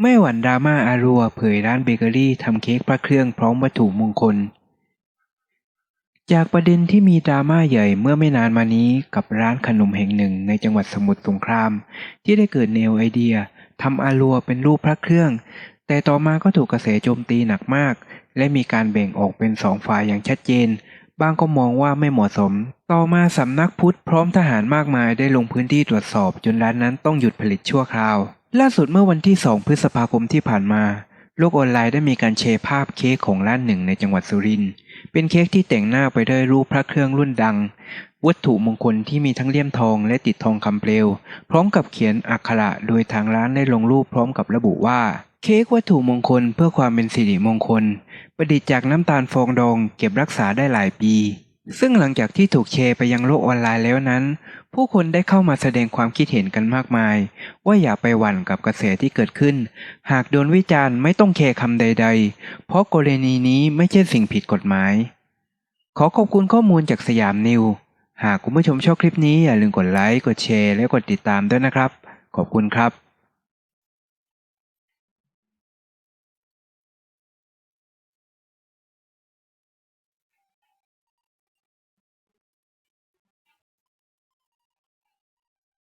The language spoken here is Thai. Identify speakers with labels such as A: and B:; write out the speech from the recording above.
A: ไม่หวันดราม่าอารัวเผยร้านเบเกอรี่ทำเค้กพระเครื่องพร้อมวัตถุมงคล จากประเด็นที่มีดราม่าใหญ่เมื่อไม่นานมานี้กับร้านขนมแห่งหนึ่งในจังหวัดสมุทรสงคราม ที่ได้เกิดแนวไอเดียทำอารัวเป็นรูปพระเครื่อง แต่ต่อมาก็ถูกกระแสโจมตีหนักมาก และมีการแบ่งออกเป็นสองฝ่ายอย่างชัดเจนบางก็มองว่าไม่เหมาะสม ต่อมาสำนักพุทธพร้อมทหารมากมายได้ลงพื้นที่ตรวจสอบจนร้านนั้นต้องหยุดผลิตชั่วคราว ล่าสุดเมื่อวันที่ 2 พฤษภาคมที่ผ่านมา โลกออนไลน์ได้มีการแชร์ภาพเค้กของร้านหนึ่งในจังหวัดสุรินทร์ เป็นเค้กที่แต่งหน้าไปด้วยรูปพระเครื่องรุ่นดัง วัตถุมงคลที่มีทั้งเลี่ยมทองและติดทองคำเปลว พร้อมกับเขียนอักขระโดยทางร้านได้ลงรูปพร้อมกับระบุว่า เค้กวัตถุมงคลเพื่อความเป็นสิริมงคล ประดิษฐ์จากน้ำตาลฟองดองเก็บรักษาได้หลายปี ซึ่งหลังจากที่ถูกแชร์ไปยังโลกออนไลน์แล้วนั้น ผู้คนได้เข้ามาแสดงความคิดเห็นกันมากมาย ว่าอย่าไปหวั่นกับกระแสที่เกิดขึ้น หากโดนวิจารณ์ไม่ต้องแคร์คำใด ๆ เพราะกรณีนี้ไม่ใช่สิ่งผิดกฎหมาย ขอขอบคุณข้อมูลจากสยามนิว หากคุณผู้ชมชอบคลิปนี้อย่าลืมกดไลค์กดแชร์และกดติดตามด้วยนะครับ ขอบคุณครับ